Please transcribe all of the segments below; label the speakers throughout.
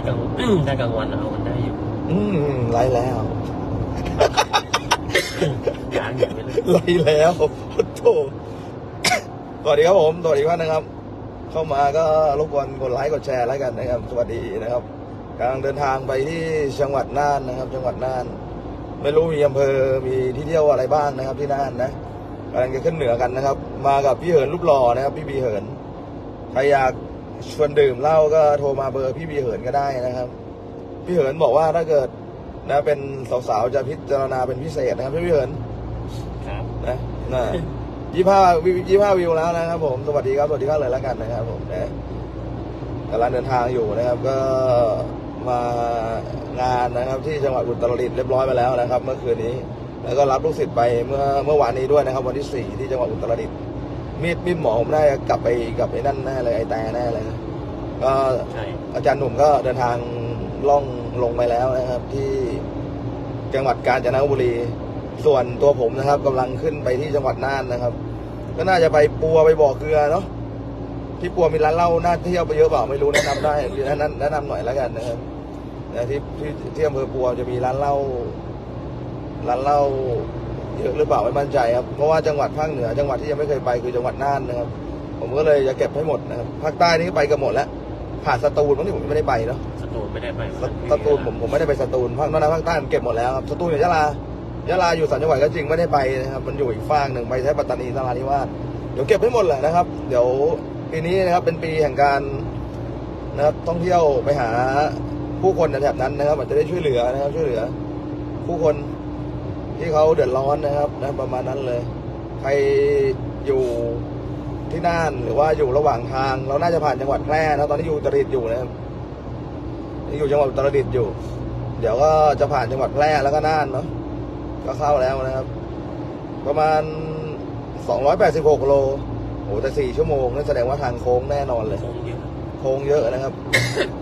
Speaker 1: ากลางถ้ากลางวันเอามันได้อยู่
Speaker 2: อืมไล่แล้ว
Speaker 1: กลางอย่างไปเลย
Speaker 2: ไล่แล้วโอ้โถสวัสดีครับผมสวัสดีท่านนะครับ เข้ามาก็รบกวนกดไลค์กดแชร์แล้วกันนะครับ สวัสดีนะครับกำลังเดินทางไปที่จังหวัดน่านนะครับ จังหวัดน่าน ไม่รู้มีอำเภอมีที่เที่ยวอะไรบ้างนะครับที่น่านนะกำลังจะขึ้นเหนือกันนะครับ มากับพี่เหินรูปหล่อนะครับ พี่บีเหินใครอยาก ชวนดื่มเหล้าก็โทรมาเบอร์พี่บีเหินก็ได้นะครับ พี่เหินบอกว่าถ้าเกิดนะเป็นสาวๆจะพิจารณาเป็นพิเศษนะครับพี่เหิน
Speaker 1: ครับ
Speaker 2: นะนะยี่ห้ายี่ห้าวิวแล้วนะครับผมสวัสดีครับสวัสดีครับเลยแล้วกันนะครับ ผมนะกำลังเดินทางอยู่นะครับ ก็มางานนะครับ ที่จังหวัดอุตรดิตถ์เรียบร้อยไปแล้วนะครับ เมื่อคืนนี้ แล้วก็รับลูกศิษย์ไปเมื่อเมื่อวานนี้ด้วยนะครับ วันที่สี่ที่จังหวัดอุตรดิตถ์ มีดมีดหมอผมได้กลับไปกลับไอ้นั่นแน่เลยไอ้แต่แน่เลยก็
Speaker 1: ใช่
Speaker 2: อาจารย์หนุ่มก็เดินทางล่องลงไปแล้วนะครับ ที่จังหวัดกาญจนบุรี ส่วนตัวผมนะครับกำลังขึ้นไปที่จังหวัดน่านนะครับ ก็น่าจะไปปัวไปบ่อเกลือเนาะที่ปัวมีร้านเหล้าน่าเที่ยวไปเยอะเปล่าไม่รู้แนะนำได้แนะนำแนะนำหน่อยแล้วกันนะครับนะที่ที่ที่อำเภอปัวจะมีร้านเหล้าร้านเหล้า เยอะหรือเปล่าไม่มั่นใจครับเพราะว่าจังหวัดภาคเหนือจังหวัดที่ยังไม่เคยไปคือจังหวัดน่านนะครับ ผมก็เลยจะเก็บให้หมดนะครับภาคใต้นี่ก็ไปกันหมดแล้วผ่านสตูลบางที่ผมไม่ได้ไปเนาะ
Speaker 1: สตูนไม่ได้ไป
Speaker 2: สสตูลผมผมไม่ได้ไปสตูลภาคนั้นนะภาคใต้ผมเก็บหมดแล้วครับสตูลอยู่ยะลายะลาอยู่สามจังหวัดก็จริงไม่ได้ไปนะครับมันอยู่อีกฟากหนึ่งไปแค่ปัตตานีนราธิวาสเดี๋ยวเก็บให้หมดแหละนะครับ เดี๋ยวปีนี้นะครับเป็นปีแห่งการนะครับท่องเที่ยวไปหาผู้คนในแถบนั้นนะครับอาจจะได้ช่วยเหลือนะครับช่วยเหลือ ผู้คน ที่เขาเดือดร้อนนะครับนะประมาณนั้นเลย ใครอยู่ที่น่านหรือว่าอยู่ระหว่างทาง เราน่าจะผ่านจังหวัดแพร่นะตอนนี้อยู่อุตรดิตถ์อยู่นะครับอยู่จังหวัดอุตรดิตถ์อยู่ เดี๋ยวก็จะผ่านจังหวัดแพร่แล้วก็น่านเนาะก็เข้าแล้วนะครับ ประมาณ 286โลโอ้แต่4ชั่วโมงนั่นแสดงว่าทางโค้งแน่นอนเลย โค้งเยอะนะครับ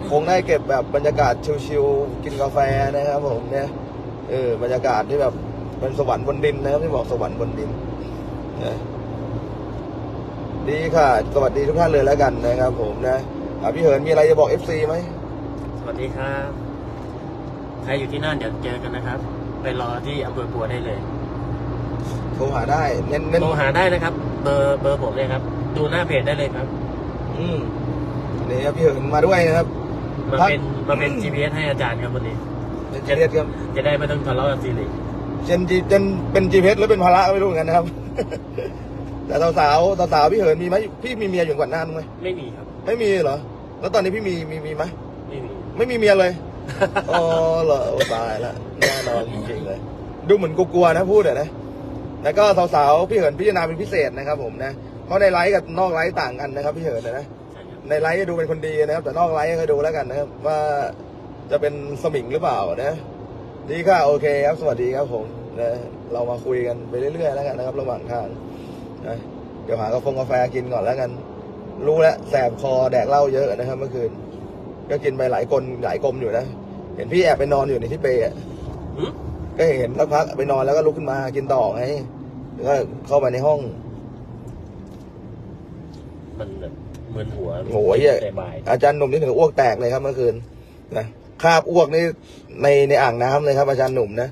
Speaker 2: โค้งได้เก็บแบบบรรยากาศชิลๆกินกาแฟนะครับผมเนี่ยเออบรรยากาศที่แบบ เป็นสวรรค์บนดินนะครับที่บอกสวรรค์บนดินนะดีค่ะ สวัสดีทุกท่านเลยแล้วกันนะครับ ผมนะอะพี่เหินมีอะไรจะบอก FC ไหม
Speaker 1: สวัสดีครับ ใครอยู่ที่นั่นเดี๋ยวเจอกันนะครับ ไปรอที่อำเภอปัวได้เลย
Speaker 2: โทรหาได้เน้นเน้น
Speaker 1: โทรหาได้นะครับ เบอร์เบอร์ผมเลยครับ ดูหน้าเพจได้เลยครับ
Speaker 2: อืมนี่ครับพี่เหินมาด้วยนะครับ
Speaker 1: มา
Speaker 2: ครับ
Speaker 1: เป็นมาเป็น GPS ให้อาจารย์ครับวันนี้
Speaker 2: เป็นจีเครับ
Speaker 1: จะได้ไม่ต้องทะเลาะกับซีรี
Speaker 2: เจนจีเจนเป็นจีเพหรือเป็นภาระก็ไม่รู้เหมือนกันนะครับ แต่สาวสาวสาวสาวๆพี่เหินมีไหมพี่มีเมียอยู่กว่าน่านไหม
Speaker 1: ไม่มีครับ
Speaker 2: ไม่มีเหรอ แล้วตอนนี้พี่มีมีมีไหม
Speaker 1: ไม่มี
Speaker 2: ไม่มีเมียเลยอ๋อเหรอโอ้ตายละแน่นอนจริงๆเลย ดูเหมือนกลัวๆนะพูดอะนะแล้วก็สาวๆพี่เหินพิจารณาเป็นพิเศษนะครับ ผมนะเพราะในไลฟ์กับนอกไลฟ์ต่างกันนะครับ พี่เหินนะนะ
Speaker 1: ใช่ครับ
Speaker 2: ในไลฟ์ก็ดูเป็นคนดีนะครับ แต่นอกไลฟ์ก็ดูแล้วกันนะครับว่าจะเป็นสมิงหรือเปล่านะ ดีค่ะโอเคครับ สวัสดีครับผมนะเรามาคุยกันไปเรื่อยๆแล้วกันนะครับ ระหว่างทางนะเดี๋ยวหากาแฟกาแฟกินก่อนแล้วกัน รู้แล้วแสบคอแดกเหล้าเยอะนะครับ เมื่อคืน ก็กินไปหลายคนหลายกลมอยู่นะ เห็นพี่แอบไปนอนอยู่ในที่เปรย์อะ
Speaker 1: หึ
Speaker 2: ก็เห็นสักพักไปนอนแล้วก็ลุกขึ้นมากินต่อไงแล้วก็เข้าไปในห้อง
Speaker 1: มันแบบมึนหัว
Speaker 2: โอ้ย
Speaker 1: แต่บ่าย
Speaker 2: อาจารย์หนุ่มนี่ถึงอ้วกแตกเลยครับเมื่อคืนนะ คาบอ้วกนี่ในในอ่างน้ำเลยครับ อาจารย์หนุ่มนะ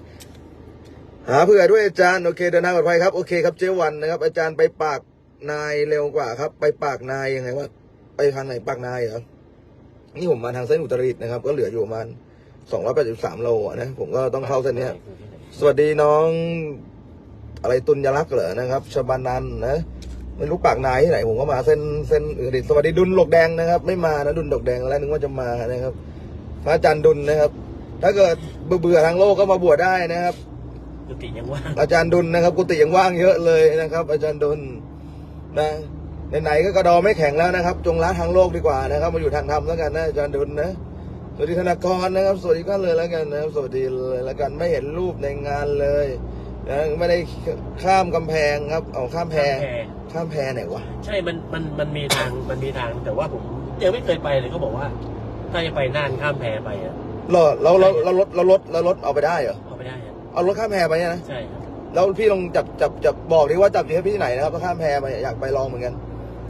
Speaker 2: หาเผื่อด้วยอาจารย์โอเคเดินทางปลอดภัยครับโอเคครับเจวันนะครับ อาจารย์ไปปากนายเร็วกว่าครับ ไปปากนายยังไงวะไปทางไหนปากนายเหรอนี่ผมมาทางเส้นอุตรดิตถ์นะครับ ก็เหลืออยู่ประมาณสองร้อยแปดสิบสามโลนะผมก็ต้องเข้าเส้นเนี้ย สวัสดีน้อง อะไรตุนยรักษ์เหรอนะครับชบานันนะไม่รู้ปากนายที่ไหนผมก็มาเส้นเส้นอื่นดิสวัสดีดุลหลกแดงนะครับ ไม่มานะดุลหลกแดงแล้วนึกว่าจะมานะครับ พระอาจารย์ดุลนะครับ ถ้าเกิดเบื่อเบื่อทางโลกก็มาบวชได้นะครับ
Speaker 1: กุฏิยังว่าง
Speaker 2: อาจารย์ดุลนะครับ กุฏิยังว่างเยอะเลยนะครับ อาจารย์ดุลนะไหนๆก็กระดอไม่แข็งแล้วนะครับ จงละทางโลกดีกว่านะครับ มาอยู่ทางธรรมแล้วกันนะอาจารย์ดุลนะสวัสดีธนากรนะครับ สวัสดีก็เลยแล้วกันนะครับสวัสดีเลยแล้วกันไม่เห็นรูปในงานเลยนะไม่ได้ข้ามกำแพงครับ เอาข้ามแพ
Speaker 1: แพ
Speaker 2: ข้ามแพไหนวะ
Speaker 1: ใช่ มัน มัน มันมีทาง มันมีทาง แต่ว่าผมยังไม่เคยไปเลยเขาบอกว่า ถ้าจะไปน่านข้ามแพไปอะ
Speaker 2: เหรอเราเราเรารถเรารถเรารถเอาไปได้เหรอ
Speaker 1: เอาไปได้อะ
Speaker 2: เอารถข้ามแพไปเนี่ยนะ
Speaker 1: ใช่ครับ
Speaker 2: แล้วพี่ลองจับจับจับบอกดิว่าจับที่พี่ที่ไหนนะครับถ้าข้ามแพไปอยากไปลองเหมือนกัน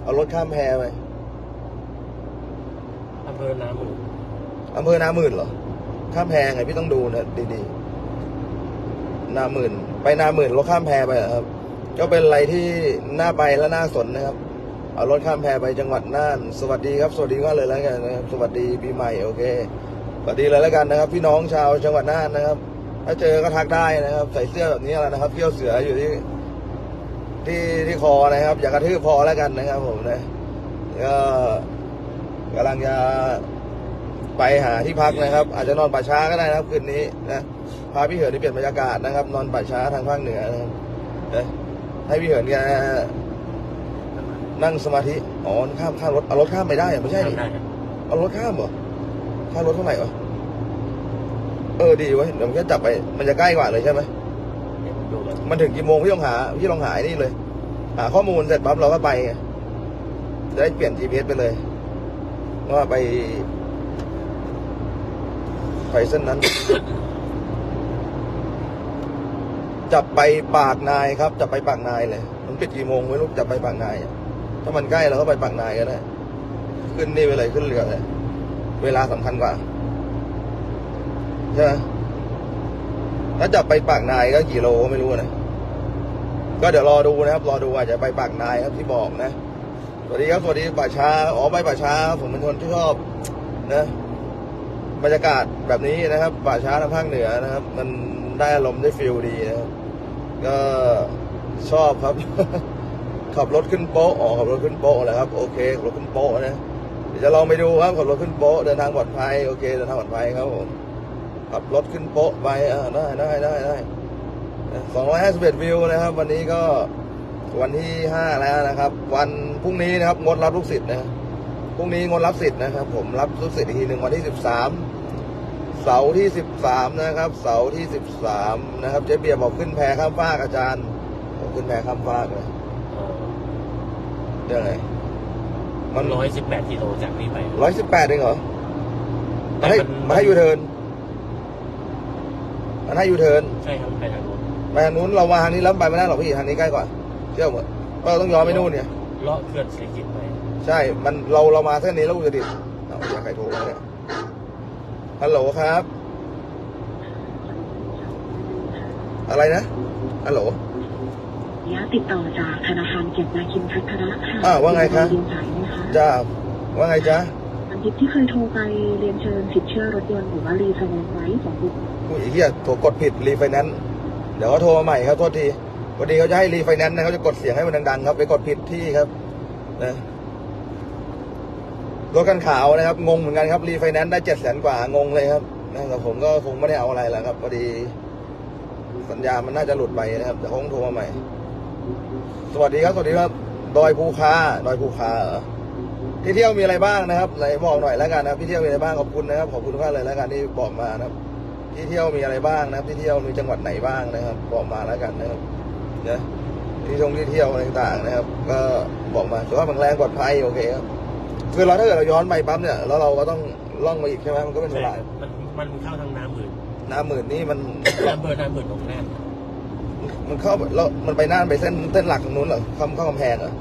Speaker 2: เอารถข้ามแพไป
Speaker 1: อำเภอนาหมู
Speaker 2: อำเภอนาหมื่นเหรอข้ามแพไงพี่ต้องดูนะดีๆนาหมื่น ไปนาหมื่นรถข้ามแพไปเหรอครับก็เป็นอะไรที่น่าไปและน่าสนนะครับ เอารถข้ามแพไปจังหวัดน่าน สวัสดีครับ สวัสดีก็เลยแล้วกันนะครับ สวัสดีปีใหม่โอเค สวัสดีเลยแล้วกันนะครับ พี่น้องชาวจังหวัดน่านนะครับ ถ้าเจอก็ทักได้นะครับ ใส่เสื้อแบบนี้แหละนะครับเที่ยวเสืออยู่ที่ที่ที่คอนะครับ อย่ากระทืบพอแล้วกันนะครับ ผมนะก็กำลังจะไปหาที่พักนะครับ อาจจะนอนป่าช้าก็ได้นะครับคืนนี้นะพาพี่เหินที่เปลี่ยนบรรยากาศนะครับ นอนป่าช้าทางภาคเหนือนะครับนะให้พี่เหินแก นั่งสมาธิอ๋อข้ามข้ามรถเอารถข้ามไปได้เหรอไม่ใช่
Speaker 1: ทำ
Speaker 2: ดิ
Speaker 1: ได้ครับ
Speaker 2: เอารถข้ามเหรอค่ารถเท่าไหร่วะเออดีเว้ยเดี๋ยวมันจะจับไปมันจะใกล้กว่าเลยใช่ไหม
Speaker 1: เดี๋ยวผมดูก่อน
Speaker 2: มันถึงกี่โมงพี่ลองหาพี่ลองหาไอ้นี่เลยหาข้อมูลเสร็จปั๊บเราก็ไปไงจะได้เปลี่ยน GPS ไปเลยว่าไปไปเส้นนั้น จับไปปากนายครับ จับไปปากนายเลย มันปิดกี่โมงไม่รู้จับไปปากนายอะ ถ้ามันใกล้เราก็ไปปากนายก็ได้ขึ้นนี่ไปเลยขึ้นเรือเลยเวลาสำคัญกว่าใช่ไหมถ้าจับไปปากนายก็กี่โลก็ไม่รู้นะก็เดี๋ยวรอดูนะครับ รอดูอาจจะไปปากนายครับที่บอกนะสวัสดีครับสวัสดีป่าช้าอ๋อไปป่าช้าผมเป็นคนที่ชอบนะบรรยากาศแบบนี้นะครับ ป่าช้าทางภาคเหนือนะครับ มันได้อารมณ์ได้ฟิลดีนะครับก็ชอบครับ ขับรถขึ้นโป๊ะอ๋อขับรถขึ้นโป๊ะแหละครับโอเคขับรถขึ้นโป๊ะนะเดี๋ยวจะลองไปดูครับขับรถขึ้นโป๊ะเดินทางปลอดภัยโอเคเดินทางปลอดภัยครับผมขับรถขึ้นโป๊ะไปอ่าได้ได้ได้ได้สองร้อยห้าสิบเอ็ดวิวนะครับ วันนี้ก็วันที่ห้าแล้วนะครับ วันพรุ่งนี้นะครับงดรับลูกศิษย์นะพรุ่งนี้งดรับศิษย์นะครับ ผมรับลูกศิษย์อีกทีหนึ่งวันที่สิบสามเสาร์ที่สิบสามนะครับ เสาร์ที่สิบสามนะครับเจ๊เบียร์บอกขึ้นแพข้ามฟากอาจารย์ขึ้นแพข้ามฟากเลย เรื่องไงมัน
Speaker 1: ร้อยสิบแปดกิโลจากนี่ไป
Speaker 2: ร้อยสิบแปดเองเหรอมาให้
Speaker 1: แต่มัน
Speaker 2: มาให้ยูเทิร์นมันให้ยูเทิร์น
Speaker 1: ใช่ครับไปทางโน้น
Speaker 2: ไปทางนู้นเรามาทางนี้แล้วไปไม่ได้หรอกพี่ทางนี้ใกล้กว่าเชื่อผมเพราะเราต้องย้อนไปนู่นเนี่ย
Speaker 1: เลาะเขื่อนสิริกิตไป
Speaker 2: ใช่ มันเราเรามาเส้นนี้แล้วอุตรดิตถ์เอาอยากใครโทรมาเนี่ยฮัลโหลครับ อะไรนะฮัลโหล
Speaker 3: ญาติติดต่อจากธนาคารเกียรตินาคินพัฒระค่ะ
Speaker 2: อ่าว่าไงคะ
Speaker 3: เรียนสายนะคะ
Speaker 2: จ้าว่าไงจ๊ะ
Speaker 3: วันทิตย์ที่เคยโทรไปเรียนเชิญสิทธิ์เชื่อรถยนต์หรือว่ารีไฟแนนซ์ไว้สองบุค
Speaker 2: อุ้ยไอ้เหี้ยโทรกดผิดรีไฟแนนซ์เดี๋ยวเขาโทรมาใหม่ครับโทษทีพอดีเขาจะให้รีไฟแนนซ์นะเขาจะกดเสียงให้มันดังๆครับ ไปกดผิดที่ครับนะรถกันขาวนะครับ งงเหมือนกันครับรีไฟแนนซ์ได้เจ็ดแสนกว่างงเลยครับนะแต่ผมก็คงไม่ได้เอาอะไรแล้วครับพอดี สัญญามันน่าจะหลุดไปนะครับเดี๋ยวเขาคงโทรมาใหม่ สวัสดีครับ สวัสดีครับ ดอยภูคา ดอยภูคาเหรอที่เที่ยวมีอะไรบ้างนะครับไหนบอกหน่อยแล้วกันนะครับ ที่เที่ยวมีอะไรบ้างขอบคุณนะครับ ขอบคุณมากเลยแล้วกันที่บอกมานะครับ ที่เที่ยวมีอะไรบ้างนะครับ ที่เที่ยวมีจังหวัดไหนบ้างนะครับ บอกมาแล้วกันนะครับนะที่ท่องที่เที่ยวอะไรต่างๆนะครับ ก็บอกมาสุขภาพแข็งแรงปลอดภัยโอเคครับคือเราถ้าเกิดเราย้อนไปปั๊บเนี่ยแล้วเราก็ต้องล่องมาอีกใช่ไหมมันก็เป็นเว
Speaker 1: ใช่
Speaker 2: ลา
Speaker 1: ครับมันมันเข้าทางน้ำหมื่น
Speaker 2: น้ำหมื่นนี่มัน
Speaker 1: อำเภอน้ำหมื่นของน่าน
Speaker 2: มันเข้าแล้วมันไปน่านไปเส้นเส้นหลักตรงนู้นเหรอเข้าเข้ากำแพงเหรอ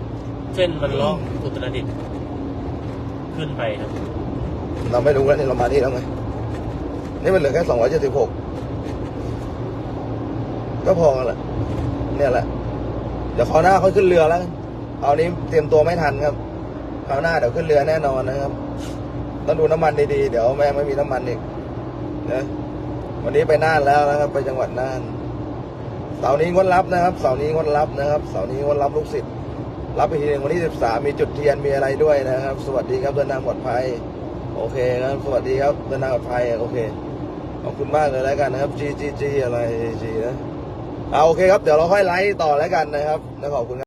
Speaker 1: เส้นมันเลาะอุตรดิตถ์ขึ้นไปครับ
Speaker 2: เราไม่รู้แล้วนี่เรามาที่แล้วไงนี่มันเหลือแค่สองร้อยเจ็ดสิบหกก็พอกันแหละเนี่ยแหละ เดี๋ยวคราวหน้าเขาขึ้นเรือแล้วกันคราวนี้เตรียมตัวไม่ทันครับคราวหน้าเดี๋ยวขึ้นเรือแน่นอนนะครับต้องดูน้ำมันดีๆเดี๋ยวแม่งไม่มีน้ำมันอีกนะวันนี้ไปน่านแล้วนะครับ ไปจังหวัดน่านเสาร์นี้งดรับนะครับเสาร์นี้งดรับนะครับเสาร์นี้งดรับลูกศิษย์รับไปทีนึงวันที่สิบสามมีจุดเทียนมีอะไรด้วยนะครับ สวัสดีครับเดินทางปลอดภัย โอเคครับ สวัสดีครับเดินทางปลอดภัยโอเคขอบคุณมากเลยแล้วกันนะครับ G G G อะไร G นะเอาโอเคครับเดี๋ยวเราค่อยไลฟ์ต่อแล้วกันนะครับแล้วขอบคุณครับ